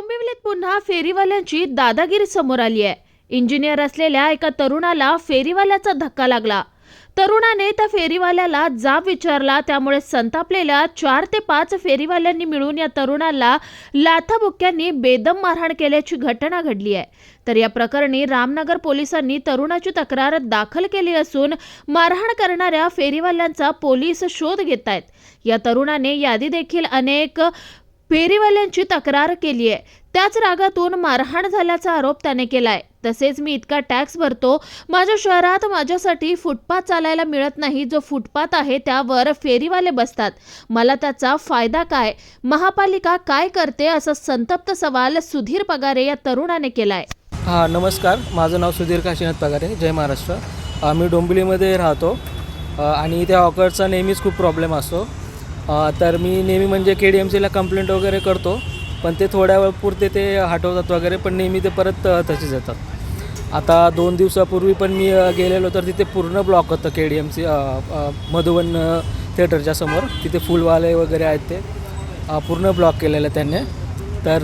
डोंबिवलीत पुन्हा फेरीवाल्यांची दादागिरी समोर आली आहे. इंजिनियर असलेल्या एका तरुणाला फेरीवाल्याचा धक्का लागला. तरुणाने त्या फेरीवाल्याला जाब विचारला त्यामुळे संतापलेल्या चार ते पाच फेरीवाल्यांनी मिळून या तरुणाला लाथाबुक्क्यांनी बेदम मारहाण केल्याची घटना घडली आहे. तर या प्रकरणी रामनगर पोलिसांनी तरुणाची तक्रार दाखल केली असून मारहाण करणाऱ्या फेरीवाल्यांचा पोलीस शोध घेत आहेत. या तरुणाने यादी देखील अनेक फेरीवाल्यांची तक्रार केली आहे त्याच रागातून मारहाण झाल्याचा आरोप त्याने केलाय. तसेच मी इतका टॅक्स भरतो माझ्या शहरात माझ्यासाठी फुटपाथ चालायला मिळत नाही जो फुटपाथ आहे त्यावर फेरीवाले बसतात. मला त्याचा फायदा काय? महापालिका काय करते? असा संतप्त सवाल सुधीर पगारे या तरुणाने केलाय. हां नमस्कार. माझं नाव सुधीर काशीनाथ पगारे. जय महाराष्ट्र. मी डोंबिवलीमध्ये राहतो. आणि त्या ऑकरचा नेहमीच खूप प्रॉब्लेम असतो. तर मी नेहमी म्हणजे के डी एम सीला कंप्लेंट वगैरे करतो पण ते थोड्या वेळपुरते ते हटवतात वगैरे पण नेहमी ते परत तसेच येतात. आता दोन दिवसापूर्वी पण मी गेलेलो तर तिथे पूर्ण ब्लॉक होतं K D M C Madhuvan थिएटरच्या समोर. तिथे फुलवाले वगैरे आहेत ते. पूर्ण ब्लॉक केलेलं त्यांनी. तर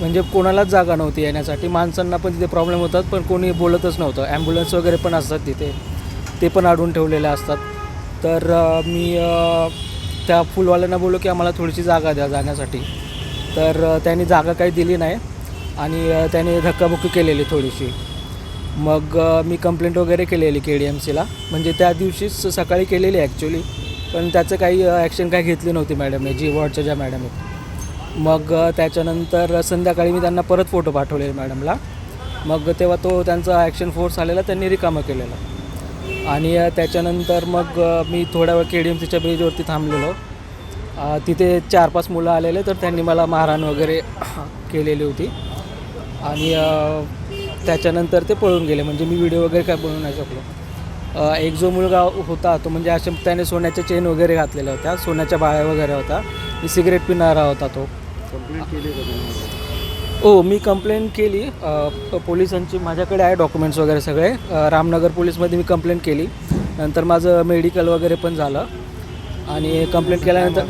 म्हणजे कोणालाच जागा नव्हती येण्यासाठी. माणसांना पण तिथे प्रॉब्लेम होतात पण कोणी बोलतच नव्हतं. ॲम्ब्युलन्स वगैरे पण असतात तिथे. ते पण अडून ठेवलेले असतात. तर मी त्या फुलवाल्यांना बोललो की आम्हाला थोडीशी जागा द्या जाण्यासाठी. तर त्यांनी जागा काही दिली नाही आणि त्याने धक्काबुक्की केलेली थोडीशी. मग मी कंप्लेंट वगैरे केलेली के डी एम सीला म्हणजे त्या दिवशीच सकाळी केलेली ॲक्च्युली पण त्याचं काही ॲक्शन काही घेतली नव्हती मॅडमने जी वॉर्डच्या ज्या मॅडम आहेत. मग त्याच्यानंतर संध्याकाळी मी त्यांना परत फोटो पाठवले मॅडमला मग तेव्हा तो त्यांचा ॲक्शन फोर्स आलेला त्यांनी रिकामं केलेलं. आणि त्याच्यानंतर मग मी थोड्या वेळ के डी एम सीच्या ब्रिजवरती थांबलेलो. तिथे चार पाच मुलं आलेले तर त्यांनी मला मारहाण वगैरे केलेली होती. आणि त्याच्यानंतर ते पळून गेले. म्हणजे मी व्हिडिओ वगैरे काय बनवू नाही शकलो. एक जो मुलगा होता तो म्हणजे अशा त्याने सोन्याच्या चेन वगैरे घातलेल्या होत्या. सोन्याच्या बाळ्या वगैरे होता सिगरेट पिणारा होता तो. हो मी कंप्लेंट केली. पोलिसांची माझ्याकडे आहे डॉक्युमेंट्स वगैरे सगळे. रामनगर पोलीसमध्ये मी कंप्लेंट केली. नंतर माझं मेडिकल वगैरे पण झालं. आणि कंप्लेंट केल्यानंतर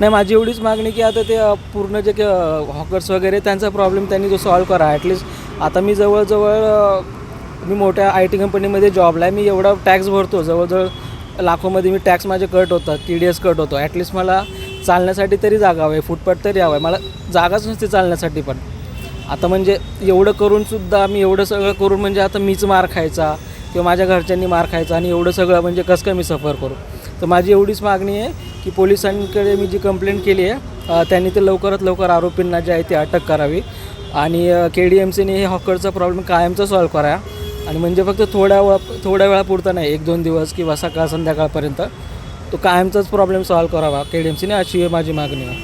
नाही माझी एवढीच मागणी की आता ते पूर्ण जे हॉकर्स वगैरे त्यांचा प्रॉब्लेम त्यांनी जो सॉल्व्ह करा. ॲटलिस्ट आता मी जवळजवळ मी मोठ्या आय टी कंपनीमध्ये जॉबला आहे. मी एवढा टॅक्स भरतो. जवळजवळ लाखोमध्ये मी टॅक्स माझे कट होतात. टी डी एस कट होतो. ॲटलिस्ट मला चालण्यासाठी तरी जागा हवी फुटपाथ तरी हवं आहे. मला जागाच नसते चालण्यासाठी पण. आता म्हणजे एवढं करूनसुद्धा मी एवढं सगळं करून म्हणजे आता मीच मार खायचा किंवा माझ्या घरच्यांनी मार खायचा आणि एवढं सगळं म्हणजे कसं काय मी सफर करू? तर माझी एवढीच मागणी आहे की पोलिसांकडे मी जी कंप्लेंट केली आहे त्यांनी ते लवकरात लवकर आरोपींना जे आहे ते अटक करावी. आणि के डी एम सीने हे हॉकरचा प्रॉब्लेम कायमचा सॉल्व करा. आणि म्हणजे फक्त थोड्या वेळा थोड्या वेळापुरता नाही एक दोन दिवस किंवा सकाळ संध्याकाळपर्यंत. तो कायमचाच प्रॉब्लेम सॉल्व करावा. के डी एम सीने अशी माझी मागणी आहे.